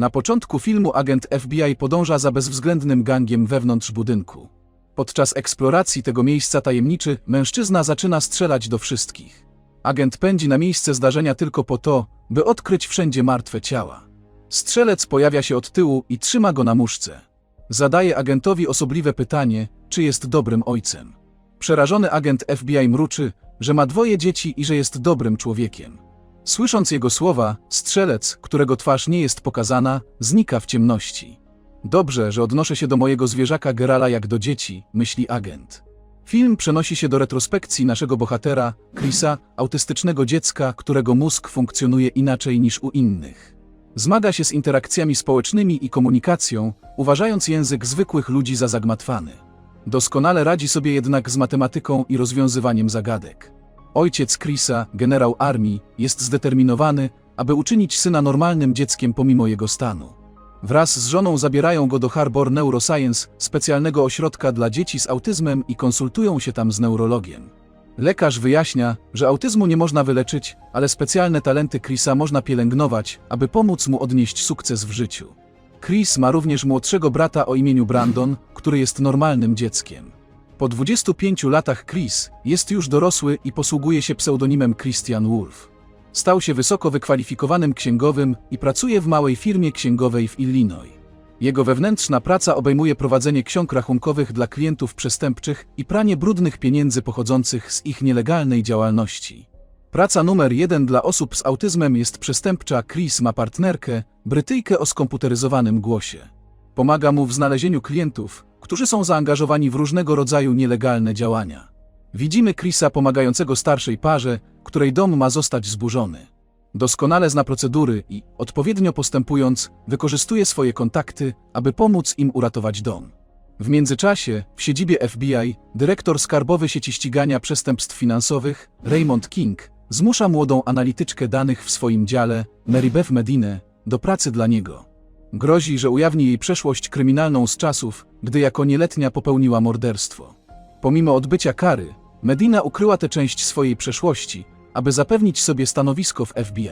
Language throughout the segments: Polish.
Na początku filmu agent FBI podąża za bezwzględnym gangiem wewnątrz budynku. Podczas eksploracji tego miejsca tajemniczy mężczyzna zaczyna strzelać do wszystkich. Agent pędzi na miejsce zdarzenia tylko po to, by odkryć wszędzie martwe ciała. Strzelec pojawia się od tyłu i trzyma go na muszce. Zadaje agentowi osobliwe pytanie, czy jest dobrym ojcem. Przerażony agent FBI mruczy, że ma dwoje dzieci i że jest dobrym człowiekiem. Słysząc jego słowa, strzelec, którego twarz nie jest pokazana, znika w ciemności. Dobrze, że odnoszę się do mojego zwierzaka Gerala jak do dzieci, myśli agent. Film przenosi się do retrospekcji naszego bohatera, Chrisa, autystycznego dziecka, którego mózg funkcjonuje inaczej niż u innych. Zmaga się z interakcjami społecznymi i komunikacją, uważając język zwykłych ludzi za zagmatwany. Doskonale radzi sobie jednak z matematyką i rozwiązywaniem zagadek. Ojciec Chrisa, generał armii, jest zdeterminowany, aby uczynić syna normalnym dzieckiem pomimo jego stanu. Wraz z żoną zabierają go do Harbor Neuroscience, specjalnego ośrodka dla dzieci z autyzmem i konsultują się tam z neurologiem. Lekarz wyjaśnia, że autyzmu nie można wyleczyć, ale specjalne talenty Chrisa można pielęgnować, aby pomóc mu odnieść sukces w życiu. Chris ma również młodszego brata o imieniu Brandon, który jest normalnym dzieckiem. Po 25 latach Chris jest już dorosły i posługuje się pseudonimem Christian Wolf. Stał się wysoko wykwalifikowanym księgowym i pracuje w małej firmie księgowej w Illinois. Jego wewnętrzna praca obejmuje prowadzenie ksiąg rachunkowych dla klientów przestępczych i pranie brudnych pieniędzy pochodzących z ich nielegalnej działalności. Praca numer jeden dla osób z autyzmem jest przestępcza. Chris ma partnerkę, Brytyjkę o skomputeryzowanym głosie. Pomaga mu w znalezieniu klientów, którzy są zaangażowani w różnego rodzaju nielegalne działania. Widzimy Chrisa pomagającego starszej parze, której dom ma zostać zburzony. Doskonale zna procedury i, odpowiednio postępując, wykorzystuje swoje kontakty, aby pomóc im uratować dom. W międzyczasie, w siedzibie FBI, dyrektor skarbowy sieci ścigania przestępstw finansowych, Raymond King, zmusza młodą analityczkę danych w swoim dziale, Mary Beth Medinę, do pracy dla niego. Grozi, że ujawni jej przeszłość kryminalną z czasów, gdy jako nieletnia popełniła morderstwo. Pomimo odbycia kary, Medina ukryła tę część swojej przeszłości, aby zapewnić sobie stanowisko w FBI.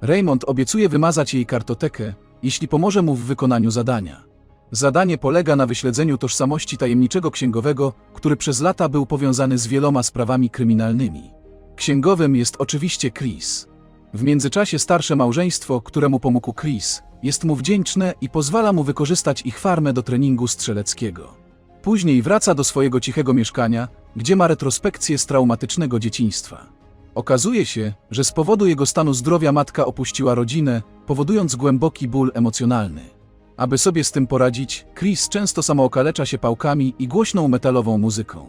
Raymond obiecuje wymazać jej kartotekę, jeśli pomoże mu w wykonaniu zadania. Zadanie polega na wyśledzeniu tożsamości tajemniczego księgowego, który przez lata był powiązany z wieloma sprawami kryminalnymi. Księgowym jest oczywiście Chris. W międzyczasie starsze małżeństwo, któremu pomógł Chris, jest mu wdzięczne i pozwala mu wykorzystać ich farmę do treningu strzeleckiego. Później wraca do swojego cichego mieszkania, gdzie ma retrospekcję z traumatycznego dzieciństwa. Okazuje się, że z powodu jego stanu zdrowia matka opuściła rodzinę, powodując głęboki ból emocjonalny. Aby sobie z tym poradzić, Chris często samookalecza się pałkami i głośną metalową muzyką.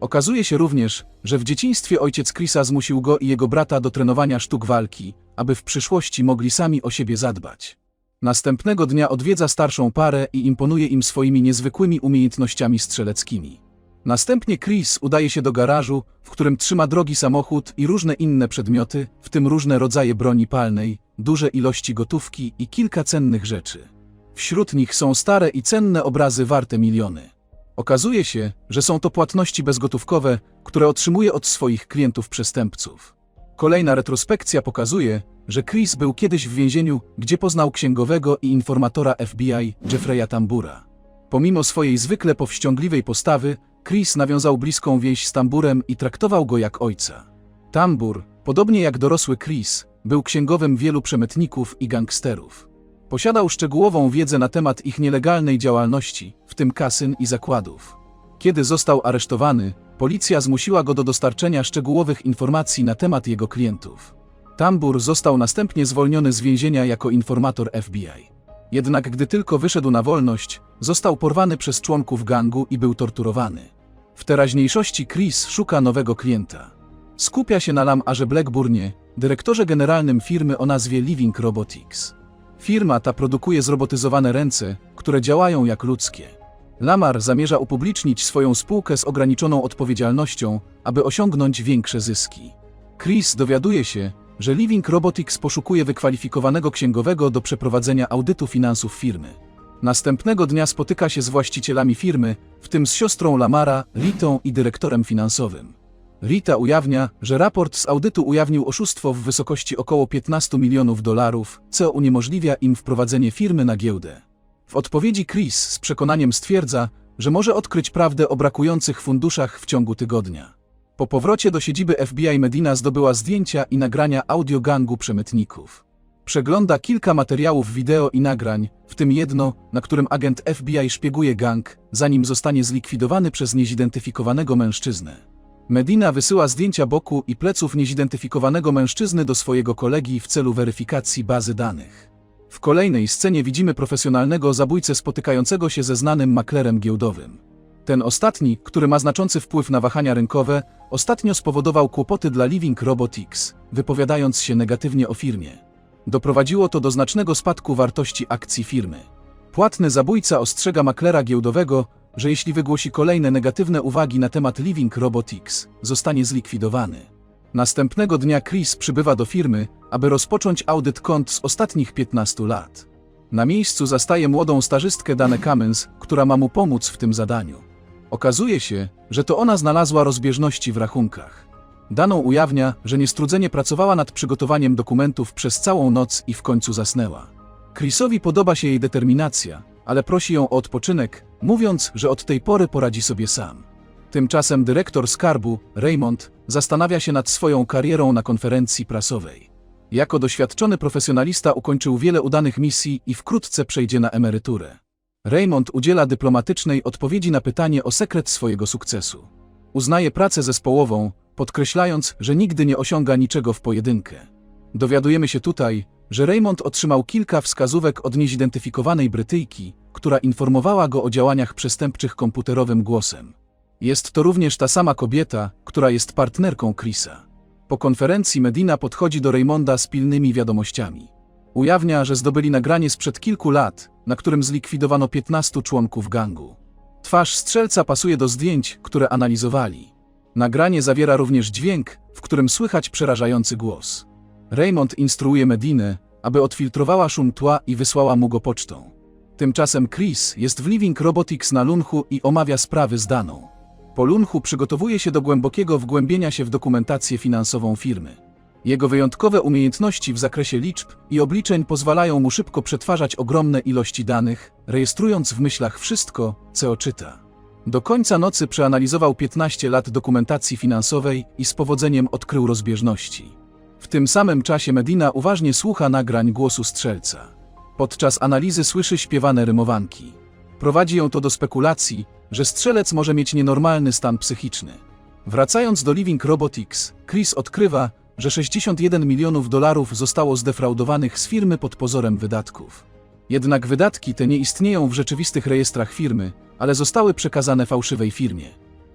Okazuje się również, że w dzieciństwie ojciec Chrisa zmusił go i jego brata do trenowania sztuk walki, aby w przyszłości mogli sami o siebie zadbać. Następnego dnia odwiedza starszą parę i imponuje im swoimi niezwykłymi umiejętnościami strzeleckimi. Następnie Chris udaje się do garażu, w którym trzyma drogi samochód i różne inne przedmioty, w tym różne rodzaje broni palnej, duże ilości gotówki i kilka cennych rzeczy. Wśród nich są stare i cenne obrazy warte miliony. Okazuje się, że są to płatności bezgotówkowe, które otrzymuje od swoich klientów przestępców. Kolejna retrospekcja pokazuje, że Chris był kiedyś w więzieniu, gdzie poznał księgowego i informatora FBI Jeffreya Tambura. Pomimo swojej zwykle powściągliwej postawy, Chris nawiązał bliską więź z Tamburem i traktował go jak ojca. Tambur, podobnie jak dorosły Chris, był księgowym wielu przemytników i gangsterów. Posiadał szczegółową wiedzę na temat ich nielegalnej działalności, w tym kasyn i zakładów. Kiedy został aresztowany, policja zmusiła go do dostarczenia szczegółowych informacji na temat jego klientów. Tambur został następnie zwolniony z więzienia jako informator FBI. Jednak gdy tylko wyszedł na wolność, został porwany przez członków gangu i był torturowany. W teraźniejszości Chris szuka nowego klienta. Skupia się na Lamarze Blackburnie, dyrektorze generalnym firmy o nazwie Living Robotics. Firma ta produkuje zrobotyzowane ręce, które działają jak ludzkie. Lamar zamierza upublicznić swoją spółkę z ograniczoną odpowiedzialnością, aby osiągnąć większe zyski. Chris dowiaduje się, że Living Robotics poszukuje wykwalifikowanego księgowego do przeprowadzenia audytu finansów firmy. Następnego dnia spotyka się z właścicielami firmy, w tym z siostrą Lamara, Litą i dyrektorem finansowym. Rita ujawnia, że raport z audytu ujawnił oszustwo w wysokości około 15 milionów dolarów, co uniemożliwia im wprowadzenie firmy na giełdę. W odpowiedzi Chris z przekonaniem stwierdza, że może odkryć prawdę o brakujących funduszach w ciągu tygodnia. Po powrocie do siedziby FBI Medina zdobyła zdjęcia i nagrania audio gangu przemytników. Przegląda kilka materiałów wideo i nagrań, w tym jedno, na którym agent FBI szpieguje gang, zanim zostanie zlikwidowany przez niezidentyfikowanego mężczyznę. Medina wysyła zdjęcia boku i pleców niezidentyfikowanego mężczyzny do swojego kolegi w celu weryfikacji bazy danych. W kolejnej scenie widzimy profesjonalnego zabójcę spotykającego się ze znanym maklerem giełdowym. Ten ostatni, który ma znaczący wpływ na wahania rynkowe, ostatnio spowodował kłopoty dla Living Robotics, wypowiadając się negatywnie o firmie. Doprowadziło to do znacznego spadku wartości akcji firmy. Płatny zabójca ostrzega maklera giełdowego, że jeśli wygłosi kolejne negatywne uwagi na temat Living Robotics, zostanie zlikwidowany. Następnego dnia Chris przybywa do firmy, aby rozpocząć audyt kont z ostatnich 15 lat. Na miejscu zastaje młodą stażystkę Danę Cummins, która ma mu pomóc w tym zadaniu. Okazuje się, że to ona znalazła rozbieżności w rachunkach. Daną ujawnia, że niestrudzenie pracowała nad przygotowaniem dokumentów przez całą noc i w końcu zasnęła. Chrisowi podoba się jej determinacja, ale prosi ją o odpoczynek, mówiąc, że od tej pory poradzi sobie sam. Tymczasem dyrektor skarbu, Raymond, zastanawia się nad swoją karierą na konferencji prasowej. Jako doświadczony profesjonalista ukończył wiele udanych misji i wkrótce przejdzie na emeryturę. Raymond udziela dyplomatycznej odpowiedzi na pytanie o sekret swojego sukcesu. Uznaje pracę zespołową, podkreślając, że nigdy nie osiąga niczego w pojedynkę. Dowiadujemy się tutaj, że Raymond otrzymał kilka wskazówek od niezidentyfikowanej Brytyjki, która informowała go o działaniach przestępczych komputerowym głosem. Jest to również ta sama kobieta, która jest partnerką Chrisa. Po konferencji Medina podchodzi do Raymonda z pilnymi wiadomościami. Ujawnia, że zdobyli nagranie sprzed kilku lat, na którym zlikwidowano 15 członków gangu. Twarz strzelca pasuje do zdjęć, które analizowali. Nagranie zawiera również dźwięk, w którym słychać przerażający głos. Raymond instruuje Medinę, aby odfiltrowała szum tła i wysłała mu go pocztą. Tymczasem Chris jest w Living Robotics na Lunchu i omawia sprawy z Daną. Po Lunchu przygotowuje się do głębokiego wgłębienia się w dokumentację finansową firmy. Jego wyjątkowe umiejętności w zakresie liczb i obliczeń pozwalają mu szybko przetwarzać ogromne ilości danych, rejestrując w myślach wszystko, co oczyta. Do końca nocy przeanalizował 15 lat dokumentacji finansowej i z powodzeniem odkrył rozbieżności. W tym samym czasie Medina uważnie słucha nagrań głosu strzelca. Podczas analizy słyszy śpiewane rymowanki. Prowadzi ją to do spekulacji, że strzelec może mieć nienormalny stan psychiczny. Wracając do Living Robotics, Chris odkrywa, że 61 milionów dolarów zostało zdefraudowanych z firmy pod pozorem wydatków. Jednak wydatki te nie istnieją w rzeczywistych rejestrach firmy, ale zostały przekazane fałszywej firmie.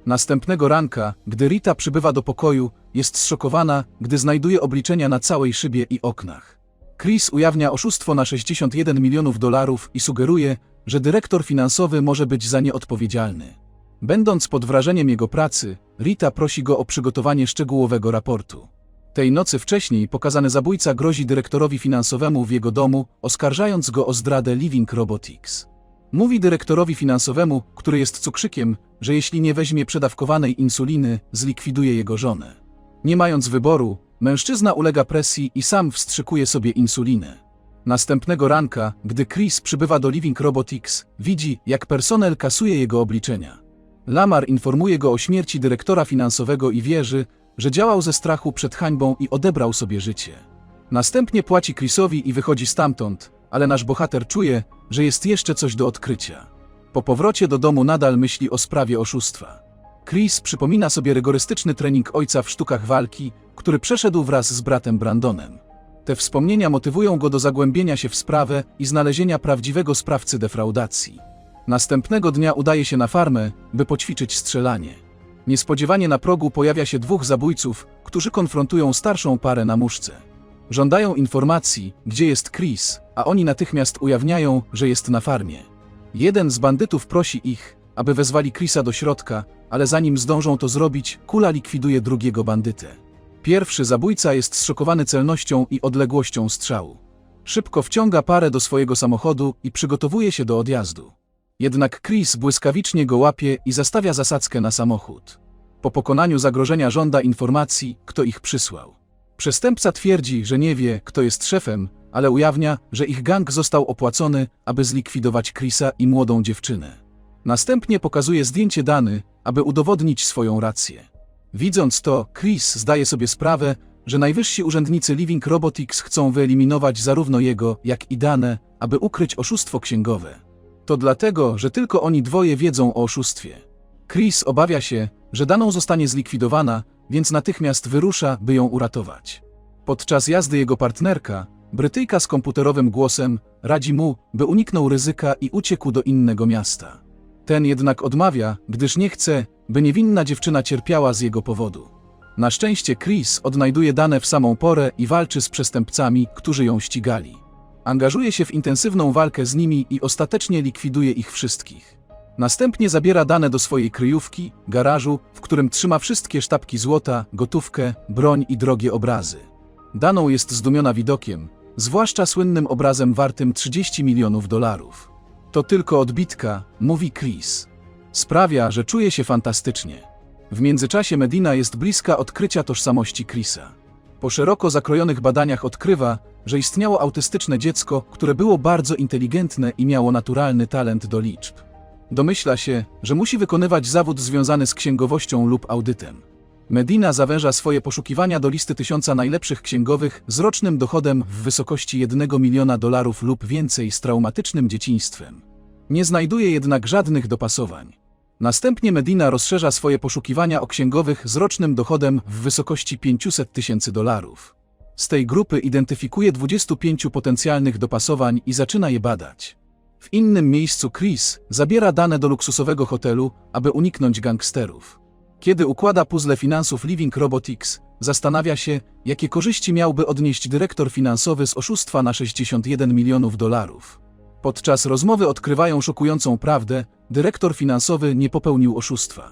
Następnego ranka, gdy Rita przybywa do pokoju, jest zszokowana, gdy znajduje obliczenia na całej szybie i oknach. Chris ujawnia oszustwo na 61 milionów dolarów i sugeruje, że dyrektor finansowy może być za nie odpowiedzialny. Będąc pod wrażeniem jego pracy, Rita prosi go o przygotowanie szczegółowego raportu. Tej nocy wcześniej pokazany zabójca grozi dyrektorowi finansowemu w jego domu, oskarżając go o zdradę Living Robotics. Mówi dyrektorowi finansowemu, który jest cukrzykiem, że jeśli nie weźmie przedawkowanej insuliny, zlikwiduje jego żonę. Nie mając wyboru, mężczyzna ulega presji i sam wstrzykuje sobie insulinę. Następnego ranka, gdy Chris przybywa do Living Robotics, widzi, jak personel kasuje jego obliczenia. Lamar informuje go o śmierci dyrektora finansowego i wierzy, że działał ze strachu przed hańbą i odebrał sobie życie. Następnie płaci Chrisowi i wychodzi stamtąd, ale nasz bohater czuje, że jest jeszcze coś do odkrycia. Po powrocie do domu nadal myśli o sprawie oszustwa. Chris przypomina sobie rygorystyczny trening ojca w sztukach walki, który przeszedł wraz z bratem Brandonem. Te wspomnienia motywują go do zagłębienia się w sprawę i znalezienia prawdziwego sprawcy defraudacji. Następnego dnia udaje się na farmę, by poćwiczyć strzelanie. Niespodziewanie na progu pojawia się dwóch zabójców, którzy konfrontują starszą parę na muszce. Żądają informacji, gdzie jest Chris, a oni natychmiast ujawniają, że jest na farmie. Jeden z bandytów prosi ich, aby wezwali Chrisa do środka, ale zanim zdążą to zrobić, kula likwiduje drugiego bandytę. Pierwszy zabójca jest zszokowany celnością i odległością strzału. Szybko wciąga parę do swojego samochodu i przygotowuje się do odjazdu. Jednak Chris błyskawicznie go łapie i zastawia zasadzkę na samochód. Po pokonaniu zagrożenia żąda informacji, kto ich przysłał. Przestępca twierdzi, że nie wie, kto jest szefem, ale ujawnia, że ich gang został opłacony, aby zlikwidować Chrisa i młodą dziewczynę. Następnie pokazuje zdjęcie Dany, aby udowodnić swoją rację. Widząc to, Chris zdaje sobie sprawę, że najwyżsi urzędnicy Living Robotics chcą wyeliminować zarówno jego, jak i Danę, aby ukryć oszustwo księgowe. To dlatego, że tylko oni dwoje wiedzą o oszustwie. Chris obawia się, że Daną zostanie zlikwidowana, więc natychmiast wyrusza, by ją uratować. Podczas jazdy jego partnerka, Brytyjka z komputerowym głosem, radzi mu, by uniknął ryzyka i uciekł do innego miasta. Ten jednak odmawia, gdyż nie chce, by niewinna dziewczyna cierpiała z jego powodu. Na szczęście Chris odnajduje dane w samą porę i walczy z przestępcami, którzy ją ścigali. Angażuje się w intensywną walkę z nimi i ostatecznie likwiduje ich wszystkich. Następnie zabiera dane do swojej kryjówki, garażu, w którym trzyma wszystkie sztabki złota, gotówkę, broń i drogie obrazy. Daną jest zdumiona widokiem, zwłaszcza słynnym obrazem wartym 30 milionów dolarów. To tylko odbitka, mówi Chris. Sprawia, że czuje się fantastycznie. W międzyczasie Medina jest bliska odkrycia tożsamości Chrisa. Po szeroko zakrojonych badaniach odkrywa, że istniało autystyczne dziecko, które było bardzo inteligentne i miało naturalny talent do liczb. Domyśla się, że musi wykonywać zawód związany z księgowością lub audytem. Medina zawęża swoje poszukiwania do listy tysiąca najlepszych księgowych z rocznym dochodem w wysokości 1 miliona dolarów lub więcej z traumatycznym dzieciństwem. Nie znajduje jednak żadnych dopasowań. Następnie Medina rozszerza swoje poszukiwania o księgowych z rocznym dochodem w wysokości 500 tysięcy dolarów. Z tej grupy identyfikuje 25 potencjalnych dopasowań i zaczyna je badać. W innym miejscu Chris zabiera dane do luksusowego hotelu, aby uniknąć gangsterów. Kiedy układa puzzle finansów Living Robotics, zastanawia się, jakie korzyści miałby odnieść dyrektor finansowy z oszustwa na 61 milionów dolarów. Podczas rozmowy odkrywają szokującą prawdę, dyrektor finansowy nie popełnił oszustwa.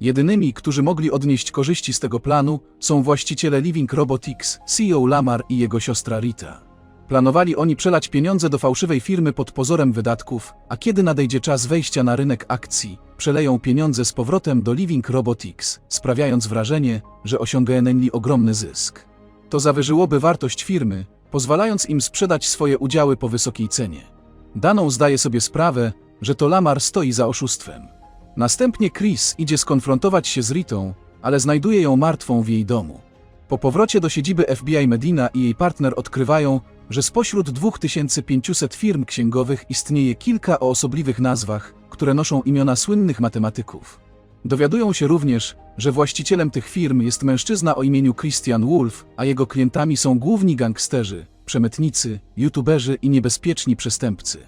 Jedynymi, którzy mogli odnieść korzyści z tego planu, są właściciele Living Robotics, CEO Lamar i jego siostra Rita. Planowali oni przelać pieniądze do fałszywej firmy pod pozorem wydatków, a kiedy nadejdzie czas wejścia na rynek akcji, przeleją pieniądze z powrotem do Living Robotics, sprawiając wrażenie, że osiągnęli ogromny zysk. To zawyżyłoby wartość firmy, pozwalając im sprzedać swoje udziały po wysokiej cenie. Daną zdaje sobie sprawę, że to Lamar stoi za oszustwem. Następnie Chris idzie skonfrontować się z Ritą, ale znajduje ją martwą w jej domu. Po powrocie do siedziby FBI Medina i jej partner odkrywają, że spośród 2500 firm księgowych istnieje kilka o osobliwych nazwach, które noszą imiona słynnych matematyków. Dowiadują się również, że właścicielem tych firm jest mężczyzna o imieniu Christian Wolf, a jego klientami są główni gangsterzy, przemytnicy, youtuberzy i niebezpieczni przestępcy.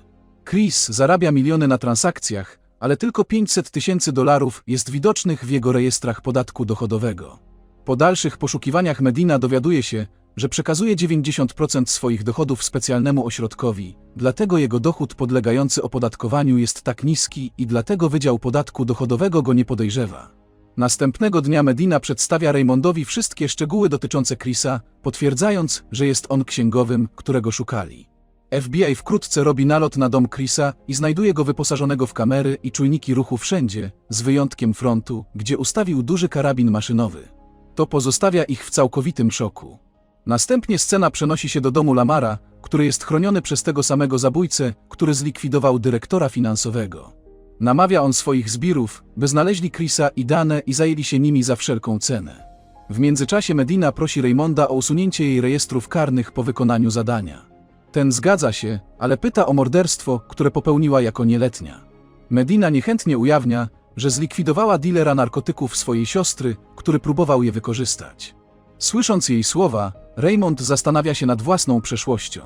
Chris zarabia miliony na transakcjach, ale tylko 500 tysięcy dolarów jest widocznych w jego rejestrach podatku dochodowego. Po dalszych poszukiwaniach Medina dowiaduje się, że przekazuje 90% swoich dochodów specjalnemu ośrodkowi, dlatego jego dochód podlegający opodatkowaniu jest tak niski i dlatego Wydział Podatku Dochodowego go nie podejrzewa. Następnego dnia Medina przedstawia Raymondowi wszystkie szczegóły dotyczące Chrisa, potwierdzając, że jest on księgowym, którego szukali. FBI wkrótce robi nalot na dom Chrisa i znajduje go wyposażonego w kamery i czujniki ruchu wszędzie, z wyjątkiem frontu, gdzie ustawił duży karabin maszynowy. To pozostawia ich w całkowitym szoku. Następnie scena przenosi się do domu Lamara, który jest chroniony przez tego samego zabójcę, który zlikwidował dyrektora finansowego. Namawia on swoich zbirów, by znaleźli Chrisa i dane i zajęli się nimi za wszelką cenę. W międzyczasie Medina prosi Raymonda o usunięcie jej rejestrów karnych po wykonaniu zadania. Ten zgadza się, ale pyta o morderstwo, które popełniła jako nieletnia. Medina niechętnie ujawnia, że zlikwidowała dealera narkotyków swojej siostry, który próbował je wykorzystać. Słysząc jej słowa, Raymond zastanawia się nad własną przeszłością.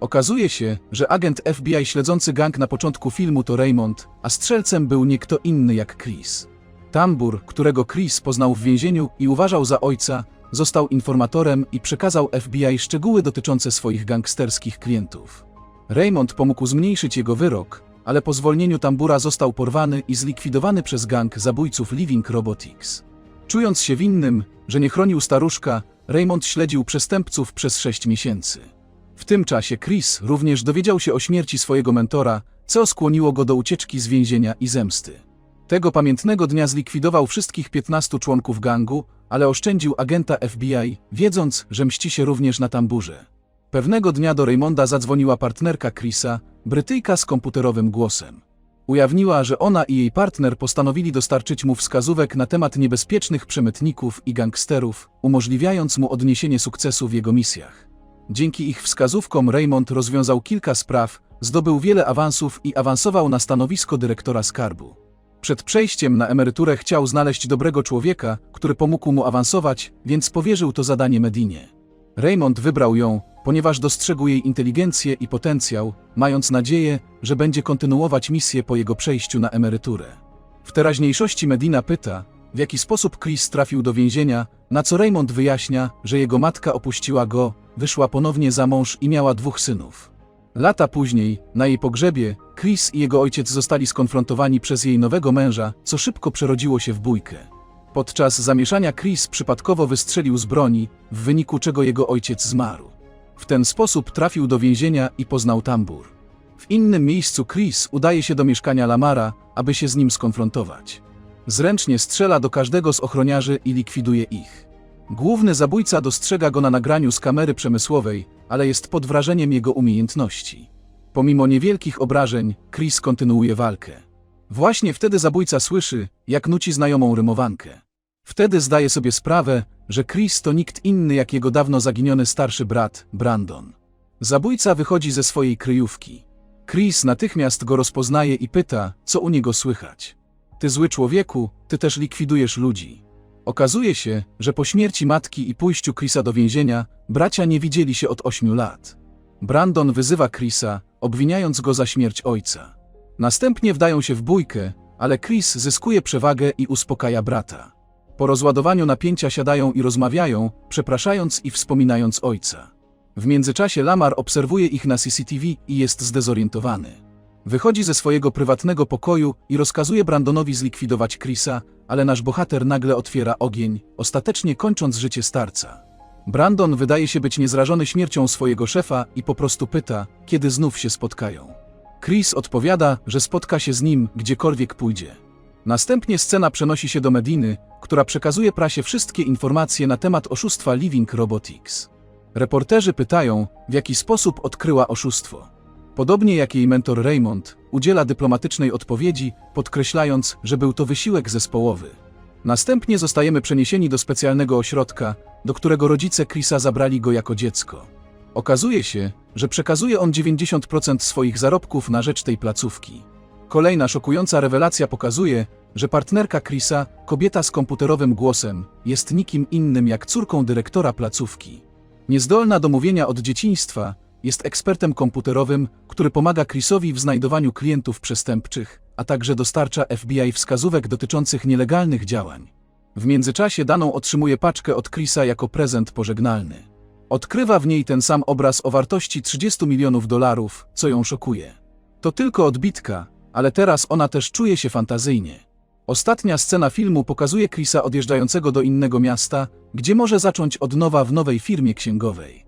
Okazuje się, że agent FBI śledzący gang na początku filmu to Raymond, a strzelcem był nie kto inny jak Chris. Tambur, którego Chris poznał w więzieniu i uważał za ojca, został informatorem i przekazał FBI szczegóły dotyczące swoich gangsterskich klientów. Raymond pomógł zmniejszyć jego wyrok, ale po zwolnieniu Tambura został porwany i zlikwidowany przez gang zabójców Living Robotics. Czując się winnym, że nie chronił staruszka, Raymond śledził przestępców przez sześć miesięcy. W tym czasie Chris również dowiedział się o śmierci swojego mentora, co skłoniło go do ucieczki z więzienia i zemsty. Tego pamiętnego dnia zlikwidował wszystkich 15 członków gangu, ale oszczędził agenta FBI, wiedząc, że mści się również na tamburze. Pewnego dnia do Raymonda zadzwoniła partnerka Chrisa, Brytyjka z komputerowym głosem. Ujawniła, że ona i jej partner postanowili dostarczyć mu wskazówek na temat niebezpiecznych przemytników i gangsterów, umożliwiając mu odniesienie sukcesu w jego misjach. Dzięki ich wskazówkom Raymond rozwiązał kilka spraw, zdobył wiele awansów i awansował na stanowisko dyrektora skarbu. Przed przejściem na emeryturę chciał znaleźć dobrego człowieka, który pomógł mu awansować, więc powierzył to zadanie Medinie. Raymond wybrał ją, ponieważ dostrzegł jej inteligencję i potencjał, mając nadzieję, że będzie kontynuować misję po jego przejściu na emeryturę. W teraźniejszości Medina pyta, w jaki sposób Chris trafił do więzienia, na co Raymond wyjaśnia, że jego matka opuściła go, wyszła ponownie za mąż i miała dwóch synów. Lata później, na jej pogrzebie, Chris i jego ojciec zostali skonfrontowani przez jej nowego męża, co szybko przerodziło się w bójkę. Podczas zamieszania Chris przypadkowo wystrzelił z broni, w wyniku czego jego ojciec zmarł. W ten sposób trafił do więzienia i poznał tambur. W innym miejscu Chris udaje się do mieszkania Lamara, aby się z nim skonfrontować. Zręcznie strzela do każdego z ochroniarzy i likwiduje ich. Główny zabójca dostrzega go na nagraniu z kamery przemysłowej, ale jest pod wrażeniem jego umiejętności. Pomimo niewielkich obrażeń, Chris kontynuuje walkę. Właśnie wtedy zabójca słyszy, jak nuci znajomą rymowankę. Wtedy zdaje sobie sprawę, że Chris to nikt inny jak jego dawno zaginiony starszy brat, Brandon. Zabójca wychodzi ze swojej kryjówki. Chris natychmiast go rozpoznaje i pyta, co u niego słychać. Ty zły człowieku, ty też likwidujesz ludzi. Okazuje się, że po śmierci matki i pójściu Chrisa do więzienia, bracia nie widzieli się od ośmiu lat. Brandon wyzywa Chrisa, obwiniając go za śmierć ojca. Następnie wdają się w bójkę, ale Chris zyskuje przewagę i uspokaja brata. Po rozładowaniu napięcia siadają i rozmawiają, przepraszając i wspominając ojca. W międzyczasie Lamar obserwuje ich na CCTV i jest zdezorientowany. Wychodzi ze swojego prywatnego pokoju i rozkazuje Brandonowi zlikwidować Chrisa, ale nasz bohater nagle otwiera ogień, ostatecznie kończąc życie starca. Brandon wydaje się być niezrażony śmiercią swojego szefa i po prostu pyta, kiedy znów się spotkają. Chris odpowiada, że spotka się z nim, gdziekolwiek pójdzie. Następnie scena przenosi się do Mediny, która przekazuje prasie wszystkie informacje na temat oszustwa Living Robotics. Reporterzy pytają, w jaki sposób odkryła oszustwo. Podobnie jak jej mentor Raymond, udziela dyplomatycznej odpowiedzi, podkreślając, że był to wysiłek zespołowy. Następnie zostajemy przeniesieni do specjalnego ośrodka, do którego rodzice Chrisa zabrali go jako dziecko. Okazuje się, że przekazuje on 90% swoich zarobków na rzecz tej placówki. Kolejna szokująca rewelacja pokazuje, że partnerka Chrisa, kobieta z komputerowym głosem, jest nikim innym jak córką dyrektora placówki. Niezdolna do mówienia od dzieciństwa, jest ekspertem komputerowym, który pomaga Chrisowi w znajdowaniu klientów przestępczych, a także dostarcza FBI wskazówek dotyczących nielegalnych działań. W międzyczasie daną otrzymuje paczkę od Chrisa jako prezent pożegnalny. Odkrywa w niej ten sam obraz o wartości 30 milionów dolarów, co ją szokuje. To tylko odbitka, ale teraz ona też czuje się fantazyjnie. Ostatnia scena filmu pokazuje Chrisa odjeżdżającego do innego miasta, gdzie może zacząć od nowa w nowej firmie księgowej.